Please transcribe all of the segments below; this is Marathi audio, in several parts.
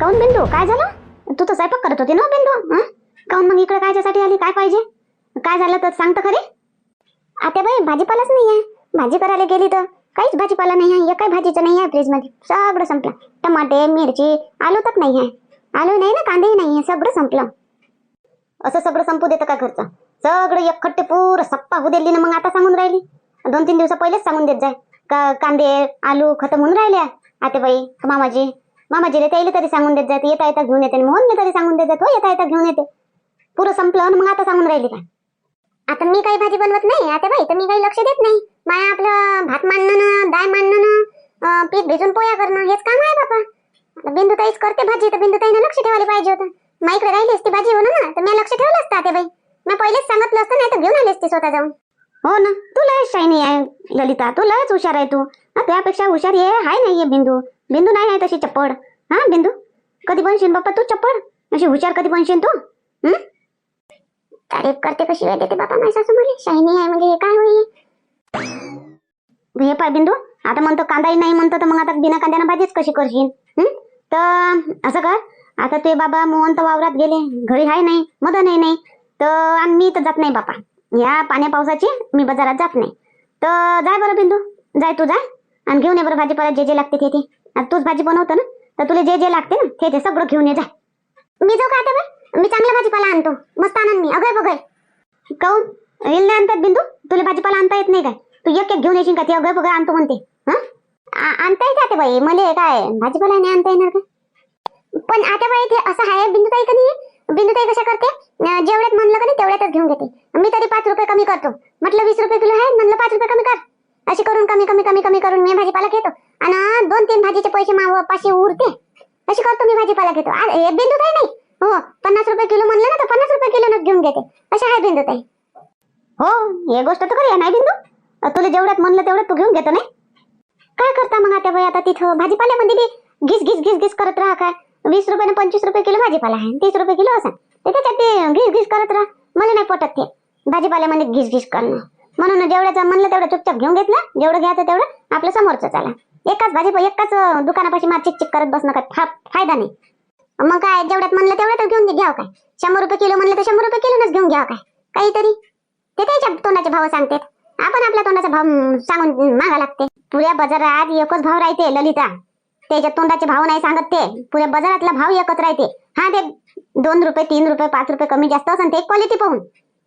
काऊन बिंदू? काय झालं? तू तर स्वयंपाक करत होती ना बिंदू काऊन मग इकडे कायच्यासाठी आली? काय पाहिजे? काय झालं तर सांग तर आता बाई भाजीपालाच नाही आहे भाजी करायला गेली तर काहीच भाजीपाला नाही आहे काही भाजीचं नाही आहे फ्रीजमध्ये. सगळं संपलं. टमाटे मिरची आलू तर नाही आहे आलू नाही ना कांदेही नाही आहे सगळं संपलं. असं सगळं संपू देतं का घरचं? सगळं एकखट्टे पूर सप्पा होऊ दिली ना मग आता सांगून राहिली. दोन तीन दिवसा पहिलेच सांगून देत जाय. का कांदे आलू खतम होऊन राहिले. आता बाई मामाजी मामाजीला त्याला तरी सांगून देत जाते येता येता घेऊन येते आणि मोहनने तरी सांगून देत जातो हो, येता येता घेऊन येते. पुरं संपलं मग आता सांगून राहिली काय? आता मी काही भाजी बनवत नाही आता बाई तर मी काही लक्ष देत नाही. माया आपलं भात मांडणं ना डाळ मांडणं पीठ भिजून पोया करणं हेच काम आहे बापा. बिंदू ताईच करते भाजी तर बिंदू ताईनं लक्ष ठेवायला पाहिजे होतं. माईकडे राहिली असती भाजी म्हणून ना तर मी लक्ष ठेवलं असतं आता बाई. मी पहिलेच सांगितलं असतं नाही तर घेऊन आली असते स्वतः जाऊन. हो ना तू लय शायनी आहे ललिता तू लयच हुशार आहे तू. त्यापेक्षा हुशार हे हाय नाहीये बिंदू. बिंदू नाही आहे तशी चप्पड. हा बिंदू? कधी बनशील बाप्पा तू चप्पड? अशी हुशार कधी बनशील तू? हम्म तारीफ करते कशी वेळ देते बापा माझ्या सासू मला शायनी आहे म्हणजे हे काय होई? हे पाय बिंदू आता म्हणतो कांदाही नाही म्हणतो तर मग आता बिना कांद्यानं भाजीच कशी करशील तर असं कर आता ते बाबा मोहन तर वावरात गेले घरी आहे नाही मदनही नाही तर आणि मी तर जात नाही बापा या पाण्या पावसाची मी बाजारात जात नाही. तर जाय बरं बिंदू जाय तू जाय आणि घेऊन ये बरं भाजीपाला जे जे लागते ते ते. आता तूच भाजी बनवतो ना तर तुला जे जे लागते ना ते ते सगळं घेऊन ये जा. मी जाऊ का आता मी चांगला भाजीपाला आणतो. मस्त आणन मी अगय बघय काऊन? येईल नाही आणतात बिंदू? तुला भाजीपाला आणता येत नाही काय? तू एक एक घेऊन येशील का? ते अगय बघय आणतो म्हणते. आणता येते आता बाई. मला काय भाजीपाला नाही आणता येणार का? पण आता बाई ते असं आहे बिंदू ताई का नाही? बिंदुताई कशा करते? जेवढ्यात म्हणलं का नाही तेवढ्यातच घेऊन घेते. मी तरी पाच रुपये कमी करतो. म्हटलं वीस रुपये किलो आहे म्हणलं पाच रुपये कमी कर. अशी करून कमी कमी कमी कमी करून मी भाजीपाला घेतो. आणि दोन तीन भाजीचे पैसे माव पाचशे उरते. अशी करतो मी भाजीपाला घेतो? आ, हे नाही. हो पन्नास रुपये किलो म्हणलं ना तर पन्नास रुपये किलो घेऊन घेते. अशा आहे बिंदुताई हो हे गोष्ट तर करूया नाही बिंदू? तुला जेवढ्यात म्हणलं तेवढ्यात तू घेऊन घेतो नाही? काय करता मग आता बाई आता तिथं? भाजीपाल्यामध्ये बी घिस घिस घिस घिस करत राहा काय? वीस रुपये पंचवीस रुपये किलो भाजीपाला आहे तीस रुपये किलो असा. ते त्याच्यात ते घिस घिस करत राहा. मला नाही पटत ते. भाजीपाल्यामध्ये घिस घिस करणं. म्हणून जेवढ्याचं म्हणलं तेवढं चुपचाप घेऊन घेतलं. जेवढं घ्यायचं तेवढं आपलं समोरचं चाला. एकाच भाजी एकाच दुकानापाशी मार चिक चिक करत बसणं काय फायदा नाही. मग काय जेवढ्यात म्हणलं तेवढ्यात घेऊन घ्याव घ्यावं काय? शंभर रुपये किलो म्हणलं तर शंभर रुपये किलोनच घेऊन घ्यावं काय? काहीतरी. ते त्याच्या तोंडाचे भाव सांगतात. आपण आपल्या तोंडाचा भाव सांगून मागा लागते. पुऱ्या बाजारात एकच भाव राहते ललिता. त्याच्या तोंडाचे भाव नाही सांगत ते. पुऱ्या बाजारातला भाव एकच राहते. हा ते दोन रुपये तीन रुपये पाच रुपये कमी जास्त असेल ते क्वालिटी पाहून.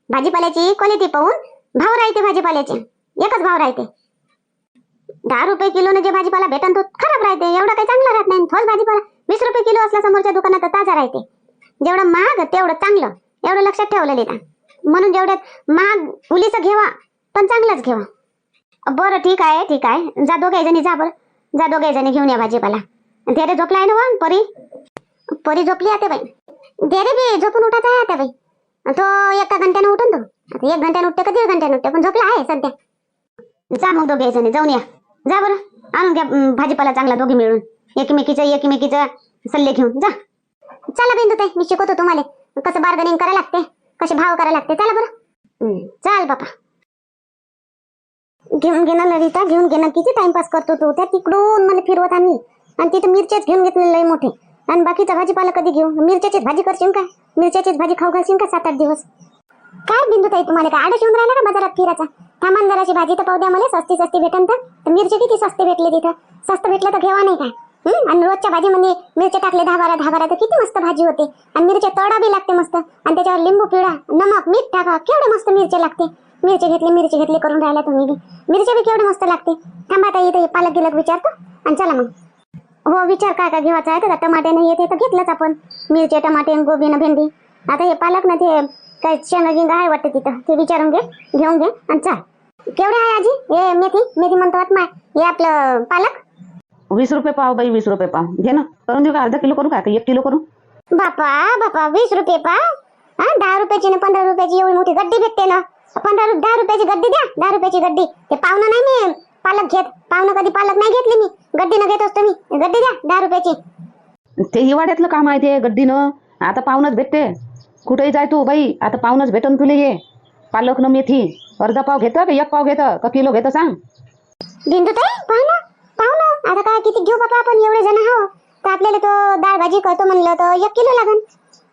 भाजीपाल्याची क्वालिटी पाहून भाव राहते भाजीपाल्याचे. एकच भाव राहते. दहा रुपये किलोने जे भाजीपाला भेटन तो खराब राहते. एवढा काही चांगला राहत नाही. थोच भाजीपाला वीस रुपये किलो असला समोरच्या दुकानात ताजा राहते. जेवढं महाग तेवढं चांगलं. एवढं लक्षात ठेवलं लिहिता म्हणून जेवढ्यात महाग उलीचं घेवा पण चांगलंच घेवा. बरं ठीक आहे ठीक आहे. जा दोघे जणी जा बरं. जा दोघे जणी घेऊन या भाजीपाला. धैर्य झोपला आहे ना वा परी? परी झोपली आता बाई. धैर्य बी झोपून उठायचा आहे आता बाई. तो एका घंट्यानं उठून तो. एक घंट्यानं उठते का दीड घंट्यानं उठते पण झोपला आहे सध्या. जा मग दोघे जणी जाऊन या. जा बरं. आणून घ्या भाजीपाला चांगला दोघी मिळून. एकमेकीचं एकमेकीचं सल्ले घेऊन. जा. चला बिंदू ताई मी शिकवतो तुम्हाला. कसं बार्गनिंग करायला लागते कसे भाव करायला लागते चला बरं. चल चाल बापा. घेऊन घेणं ललिता घेऊन घेणं किती टाइमपास करतो तू? त्या तिकडून मला फिरवत आणली आणि तिथं मिरच्याच घेऊन घेतलेलं मोठे. आणि बाकीचा भाजीपाला कधी घेऊ? मिरच्याचीच भाजी करशील का? मिरच्याचीच भाजी खाऊ घालशील का सात आठ दिवस? काय बिंदू ताई तुम्हाला काय आडच येऊन राहिला का बाजारात फिरायचा? थांबा जराशी भाजी तर पाहू द्या मला सस्ती सस्ती भेटन तर. मिरची किती सस्ते भेटले तिथं? स्वस्त भेटलं तर घेवा नाही काय हम्म आणि रोजच्या भाजीमध्ये मिरच्या टाकले दहा बारा दहा बारा तर किती मस्त भाजी होते. आणि मिरच्या तडा बी लागते मस्त. आणि त्याच्यावर लिंबू पिळा नमक मीठ टाका केवढे मस्त मिरच्या लागते. मिरची घेतली मिरची घेतली करून राहिला तुम्ही बी. मिरच्या बी केवढे मस्त लागते. थांबा आता इथे पालक गिलक विचारतो. आणि चला मग. हो विचार काय काय घेवायचा आहे तर टमाट्यानं येते तर घेतलंच आपण. मिरचे टमाटे गोबी न भेंडी. आता हे पालक ना ते काय शेंगा गिंगा आहे वाटतं तिथं. ते विचारून घे घेऊन घे आणि चाल. केवढे आहे आजी? हे मेथी? मेथी म्हणतो माय हे आपलं पालक? वीस रुपये पाव बाई वीस रुपये पाव. घे ना. करून देऊ का? अर्धा किलो करू का? का एक किलो करू? बापा बापा वीस रुपये पा हा? दहा रुपयाची ना पंधरा रुपयाची एवढी मोठी गड्डी भेटते ना. पंधरा रु- दहा रुपयाची गड्डी द्या. दहा रुपयाची गड्डी. ते पाहुणं नाही मी. पालक घेत. पाहुणं कधी पालक नाही घेतली मी. गड्डीनं घेत असतो मी. गड्डी द्या दहा रुपयाची. ते हिवाळ्यातलं काम आहे ते गड्डीनं. आता पाहुणच भेटते. कुठेही जाय तू बाई. आता पाहुणच भेटन तुले ये पालक न मेथी. अर्धा पाव घेतं का? एक पाव घेतं का? किलो घेतं सांग. बिंदू ताई पाहू ना पाहू ना. आता काय किती घेऊ बाबा आपण? एवढे जण आहो. तर आपल्याला तो डाळ भाजी करतो म्हणलं तर एक किलो लागन.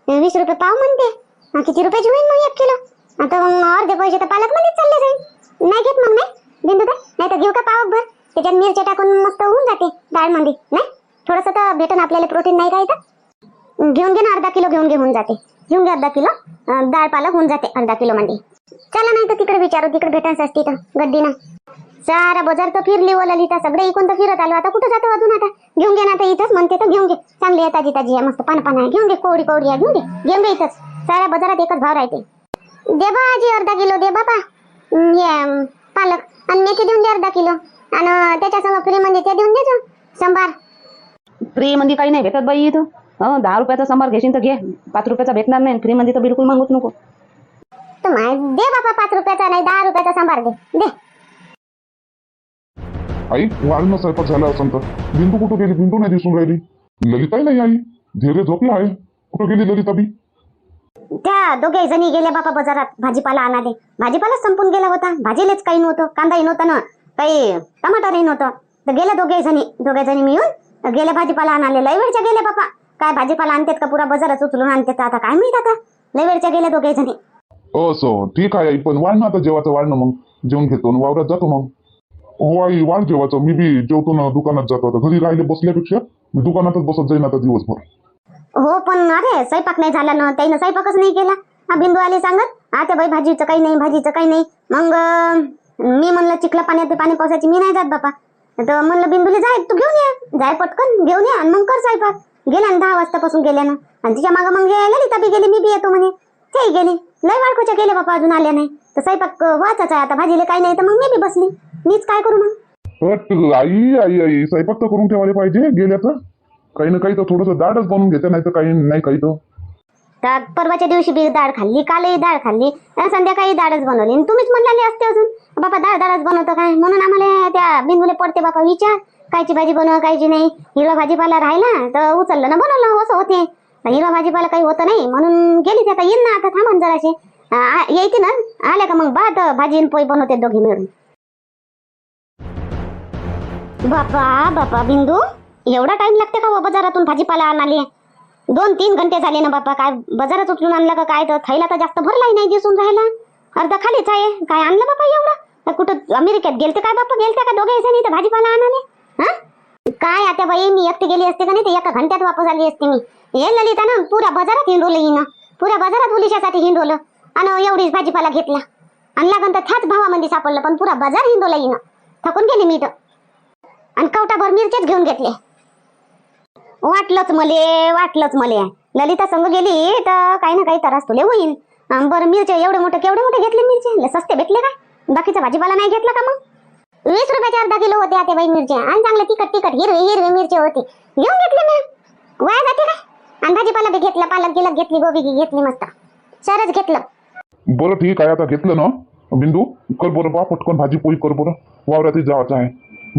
वीस रुपये पाव म्हणते. हा, किती रुपयाची होईल मग एक किलो? आता मग अर्धे पैसे तर पालक मध्येच चालले जाईल नाही घेत मग नाही? बिंदू नाही तर घेऊ का पाव भर त्याच्यात मिरच्या टाकून मस्त होऊन जाते डाळमध्ये नाही? थोडस तर भेटन आपल्याला प्रोटीन नाही काय तर घेऊन घे ना अर्धा किलो घेऊन घे होऊन जाते. घेऊन घे अर्धा किलो. अं, डाळ पालक होऊन जाते अर्धा किलो मध्ये चला नाही तर तिकडे विचारू तिकडे भेटायचं असती तर गड्डीनं. सारा बाजार तर फिरली व ललिता सगळे इकून तर फिरत आलो. आता कुठं जातो अजून आता? घेऊन घे ना आता इथंच म्हणते तर घेऊन घे. चांगली आहे ताजी ताजी आहे मस्त पान पान आहे. घेऊन घे कोवडी कोवडी आहे घेऊन घे. घेऊन घे इथंच. साऱ्या बाजारात एकच भाव राहते. दे बा आजी अर्धा किलो दे बापा. हं, हे पालक. आणि मेथी देऊन दे अर्धा किलो. आणि त्याच्या संग फ्री मध्ये ते देऊन देतो संभार फ्री मध्ये काही नाही भेटत बाई इथं. हं दहा रुपयाचा सांबार घेशील तर घे. पाच रुपयाचा भेटणार नाही फ्री मध्ये तर बिलकुल मागूच नको. तर दे बापा पाच रुपयाचा नाही दहा रुपयाचा संभार दे दे. आई वाळणं स्वयंपाक झाला असं तर. बिंदू कुठं गेली? बिंदू नाही दिसून राहिली. ललिताही नाही आई. धीरे झोपला आहे. कुठं गेली ललिता बी? त्या दोघे जणी गेले बापा बाजारात. भाजीपाला आणाले भाजीपालाच संपून गेला होता. भाजीलेच काही नव्हतं. कांदाही नव्हता ना. काही टमाटरही नव्हतं. तर गेले दोघे जणी दोघे जणी मिळून गेले भाजीपाला आणाले लय वेळच्या गेले बापा. काय भाजीपाला आणतात का? पुरा बाजारात उचलून आणतात. आता काय माहीत आता? लय वेळच्या गेले दोघे जणी. असं ठीक आहे आई पण ना आता जेवाचं ना मग. जेवण घेतो आणि वावरात जातो मग. हो आई वाढ जेवाचं. मी बी जेवतो ना दुकानात जातो आता. घरी राहिले बसल्यापेक्षा मी दुकानातच बसत जाईन आता दिवसभर. हो पण अरे स्वयंपाक नाही झाला ना त्यानं स्वयंपाकच नाही केला. हा बिंदू आले सांगत आता बाई भाजीचं काही नाही भाजीचं काही नाही. मग मी म्हणलं चिखला पाण्यात पाणी पावसाची मी नाही जात बापा. तर म्हणलं बिंदूले जाय तू घेऊन ये. जाय पटकन घेऊन ये आणि मग कर स्वयंपाक. गेल्या ना दहा वाजतापासून गेल्या ना. आणि तिच्या मागं मग यायला ललिता बी गेली मी बी येतो म्हणे. ते गेली. लय वाळखोच्या गेले बापा अजून आल्या नाही. तर स्वयंपाक आहे आता. भाजीला काही नाही तर मग मी बी बसली. मीच काय करू मग? आई आई आई. स्वयंपाक तर करून ठेवायला पाहिजे गेल्या तर काही ना काही तर थोडंसं दाटच बनवून घेते नाही तर काही नाही काही तर. तर परवाच्या दिवशी बी डाळ खाल्ली कालही डाळ खाल्ली. संध्याकाळी डाळच बनवली. आणि तुम्हीच म्हणलेले असते अजून बापा डाळ डाळच बनवतो काय? म्हणून आम्हाला त्या बिंदूले पडते बापा विचार. कायची भाजी बनव कायची नाही. हिरवा भाजीपाला राहिला तर उचललं ना बनवलं असं होते. हिरवा भाजीपाला काही होतं नाही. म्हणून गेली ते आता येईन ना आता थांबन जराशी. आ- येते ना? आल्या का मग? भात भाजी आणि बनवते दोघी मिळून. बापा बापा बिंदू. एवढा टाइम लागते का व बाजारातून भाजीपाला आणाले दोन तीन घंटे झाले ना बापा काय बाजारात उचलून आणलं का काय? तर थैला तर जास्त भरलाही नाही दिसून राहिला. अर्धा खालीच आहे. काय आणलं बापा एवढं? तर कुठं अमेरिकेत गेलते काय बापा? गेलते का दोघे नाही तर भाजीपाला आणाले हा? काय आता बाई मी एकटी गेली असते का नाही ते एका घंट्यात वापस आली असते मी. हे ललिता ना पुऱ्या बाजारात हिंडवलं हिनं. पुऱ्या बाजारात उलिशासाठी हिंडवलं. आणि एवढीच भाजीपाला घेतला. आणि लागन तर त्याच भावामध्ये सापडलं पण पुरा बाजार हिंडवला हिनं. थकून गेली मी तर. आणि कवटाभर मिरचेच घेऊन घेतले. वाटलंच मले वाटलंच मले. ललिता संग गेली तर काही ना काही त्रास तुले होईल बरं मिरच्या एवढे मोठे केवढे मोठे घेतले मिरचे? सस्ते भेटले का बाकीचा भाजीपाला नाही घेतला का मग? वीस रुपयाचे अर्धा किलो होते आता बाई मिरच्या. आणि चांगले तिखट तिखट हिरवे हिरवे मिरची होती. घेऊन घेतले मी. वाया जाते काय आणि भाजीपाला बी घेतला पालक गिलक घेतली गोबी घेतली मस्त. सरच घेतलं. बरं ठीक आहे आता घेतलं ना? बिंदू कर बरं बा पटकन भाजी पोळी कर बरं. वावरातही जायचं आहे.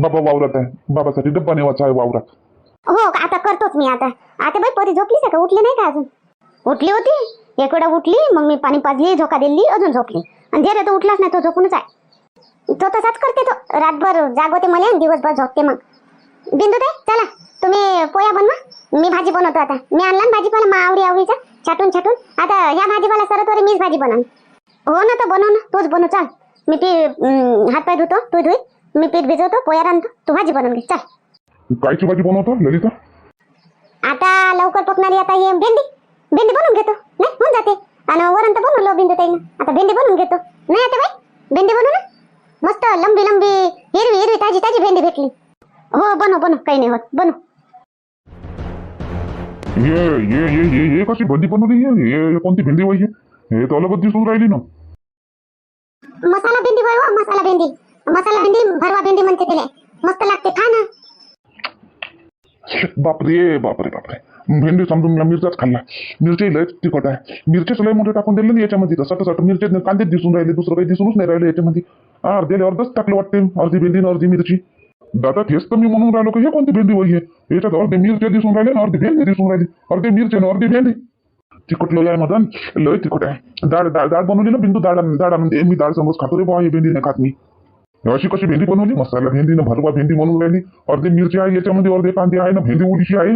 बाबा वावरात आहे. बाबासाठी डब्बा नेवायचा आहे वावरात. हो आता करतोच मी आता. आता बाई परी झोपलीच का? उठली नाही का अजून? उठली होती. एक वेळा उठली मग मी पाणी पाजली झोका दिली अजून झोपली. आणि जे रे तो उठलाच नाही तो झोपूनच आहे. तो तसाच करते तो. रातभर जागवते मला आणि दिवसभर झोपते मग. बिंदू ते चला. तुम्ही पोया बनवा. मी भाजी बनवतो आता. मी आणला भाजीपाला मा आवडी आवडीचा छाटून छाटून. आता या भाजीपाला सरत वरी मीच भाजी बनवून हो ना तर बनव ना. तूच बनव चाल. मी पी हातपाय धुतो तू धुई. मी पीठ भिजवतो पोया रांधतो. तू भाजी बनवून घे चाल. कायची भाजी बनवतो ललिता? आता लवकर पकणारी आता हे भेंडी. भेंडी बनवून घेतो. नाही होऊन जाते. आणि वरण तर बनवलं बिंदू ताईनं. आता भेंडी बनवून घेतो. नाही आता बाई भेंडी बनवू ना. मस्त लंबी लंबी. हिरवी हिरवी ताजी ताजी भेंडी भेटली. हो बनव बनव. काही नाही होत. बनव. ये ये ये ये ये कशी भेंडी बनवली? हे? हे कोणती भेंडी वय हे? तर अलगच दिसून राहिली ना. मसाला भेंडी बाई हो मसाला भेंडी. मसाला भेंडी भरवा भेंडी म्हणते त्याला मस्त लागते खा ना. बापरे बापरे बापरे. भेंडी समजून मी मिरचाच खाल्ला मिरची लय तिखट आहे. मिरचीच लय मोठे टाकून दिले ना याच्यामध्ये. सट सट मिरचे कांदेच दिसून राहिले दुसरं काही दिसूनच नाही राहिले याच्यामध्ये. हा अर्धेले अर्धच टाकलं वाटते. अर्धी भेंडी अर्धी मिरची. दादा तेच तर मी म्हणून राहिलो की हे कोणती भेंडी वही आहे? याच्यात अर्धे मिरच्या दिसून राहिले ना अर्धी भेंडी दिसून राहिली. अर्धे मिरच्या आणि अर्धी भेंडी. तिखट लय आहे मदन लय तिखट आहे. डाळ डाळ डाळ बनवली ना बिंदू डाळ डाळ म्हणजे मी डाळ समज खातो रे बा हे भेंडी नाही खात मी. अशी कशी भेंडी बनवली? मसाला भेंडी ना भरवा भेंडी म्हणून राहिली. अर्धे मिरची आहे याच्यामध्ये अर्धे कांदे आहे ना भेंडी उडीची आहे.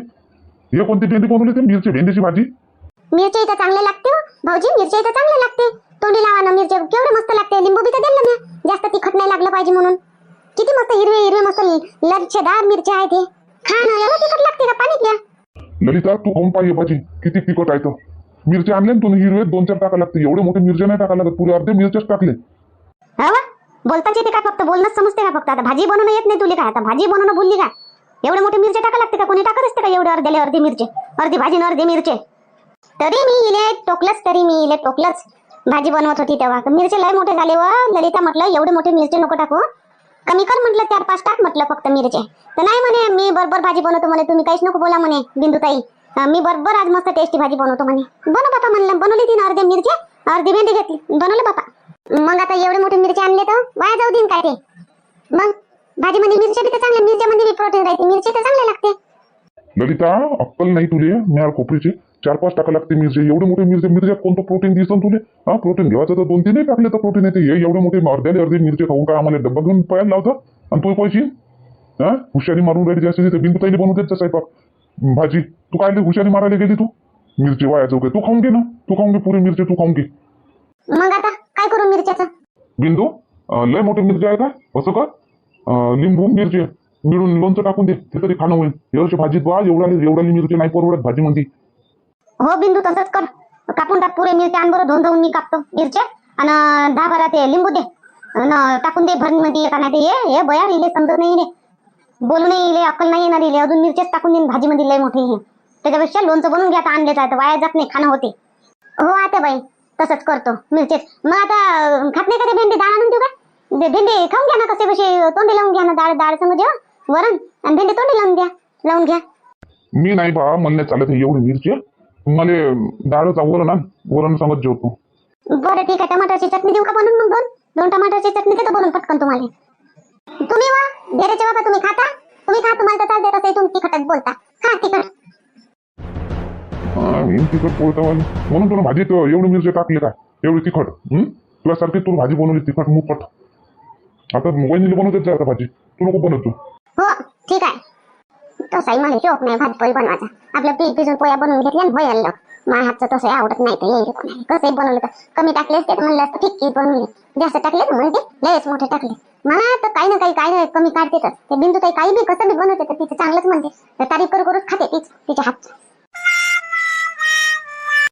हे कोणती भेंडी बनवली ते? मिरची भेंडीची भाजी. मिरची इथं चांगले लागते हो. भाऊजी मिरची इथं चांगले लागते. तोंडी लावा ना मिरची केवढे मस्त लागते लिंबू बी तर दिलं ना जास्त तिखट नाही लागलं पाहिजे म्हणून. किती मस्त हिरवे हिरवे मस्त लच्छेदार मिरची आहे ते खा ना एवढं तिखट लागते का पाणी प्या ललिता तू खाऊन पाहिजे भाजी. किती तिखट आहे तर. मिरची आणले ना तुम्ही हिरवे दोन चार टाका लागते एवढे मोठे मिरची नाही टाका लागत. पुरे अर्धे मिरच्याच टाकले? बोलताच येते का फक्त बोलणंच समजते का फक्त? आता भाजी बनवणं येत नाही तुला काय? आता भाजी बनवणं बोलली का? एवढे मोठे मिरचे टाका लागते का? कोणी टाकत असते का एवढे अर्धेले अर्धे मिरचे? अर्धी भाजी न अर्धे मिरचे? तरी मी इले टोकलंच तरी मी इले टोकलंच. भाजी बनवत होती तेव्हा. मिरचे लय मोठे झाले व ललिता म्हटलं एवढे मोठे मिरचे नको टाकू. कमी कर म्हटलं चार पाच टाक म्हटलं फक्त मिरचे. तर नाही म्हणे मी बरोबर भाजी बनवतो म्हणे तुम्ही काहीच नको बोला म्हणे बिंदुताई. मी बरोबर आज मस्त टेस्टी भाजी बनवतो म्हणे. बनव बापा म्हणलं बनवली तीन अर्धे मिरचे अर्धी भेंडी घेतली. बनवलं बापा. मग आता एवढे मोठे मिरचे आणले तर वाया जाऊ देईन काय ते. मग भाजीमध्ये मिरच्या बी तर चांगले मिरच्यामध्ये बी प्रोटीन राहते मिरची तर चांगले लागते. ललिता अक्कल नाही तुले म्याळ कोपरीची चार पाच टाका लागते मिरची. एवढे मोठे मिरची मिरच्यात कोणतं प्रोटीन दिसन तुले? हा प्रोटीन घ्यायचं तर दोन तीन टाकले तर प्रोटीन येते. हे एवढे मोठे अर्ध्याले अर्धे मिरची खाऊन काय आम्हाला डब्बा घेऊन पळायला लावतं? आणि तू पैसे? हा? हुशारी मारून राहिली जास्त. ते बिंदू ताईने बनवून देत स्वयंपाक. भाजी. तू काय हुशारी मारायला गेली तू? मिरची वाया चौके तू खाऊन घे ना. तू खाऊन घे पुरी मिरची तू खाऊन घे. मग आता काय करू मिरच्याचं? बिंदू लय मोठे मिरची आहे का? असं कर. लिंबू मिरची. मिळून लोणचं टाकून दे. ते तरी खाणं होईल. एवढी भाजीत वा एवढा एवढ्या मिरची नाही परवडत भाजीमध्ये हो बिंदू तसंच कर. कापून टाक पुरे मिरच्या आण बरं धुवून धुवून मी कापतो मिरच्या आणि दहा बारा ते लिंबू दे. अन टाकून दे भरणमध्ये का नाही ते. हे बया इले समजत नाही रे बोलू नाही इले अक्कल नाही येणार इले. अजून मिरच्याच टाकून देईन भाजीमध्ये लय मोठे हे. त्याच्यापेक्षा लोणचं बनवून घ्या आता आणलेच आहे वाया जात नाही खाणं होते. हो आता बाई तसंच करतो मिरचेच. मग आता खात नाही का ते भेंडी? डाळ आणून देऊ का? भेंडी खाऊन घ्या ना कसे कसे तोंडी लावून घ्या ना डाळ डाळ समज हो. वरण. आणि भेंडी तोंडी लावून द्या लावून घ्या. मी नाही बा मला चालत एवढी मिरची. मला डाळचा वरण आण वरण सांगत जेवतो बरं ठीक आहे टमाटरची चटणी देऊ का बनवून मग दोन दोन टमाटरची चटणी देतो बनवून पटकन तुम्हाला. तुम्ही वा डेरेचे बाबा तुम्ही खाता? तुम्ही खा तुम्हाला तर चालते तसंही तुम्ही तिखटच बोलता. खा तिखट. हा, तिखट म्हणून तुला भाजीत एवढी मिरची टाकली का? एवढी तिखट हं? तुला सारखी तुला भाजी बनवली तिखट मुकट. आता वहिनीला आता भाजी. तू नको बनवतो तसाही म्हणे शोक नाही भात पोळी बनवायचा. आपलं पीठ भिजून पोया बनवून घेतल्या आणि होय आणलं माझ्या हातचं तसं आवडत नाही तर येईल कोणाला. कसंही बनवलं तर कमी टाकले असते म्हणलं असतं फिक्की बनवली जास्त टाकले तर म्हणते लयच मोठे टाकले. मला तर काही ना काही काय नाही कमी काढतेच ते बिंदू काही काही बी कसं बी बनवते तर तिचं चांगलंच म्हणते. तर तारीफ करू करूच खाते तीच तिच्या हातचं.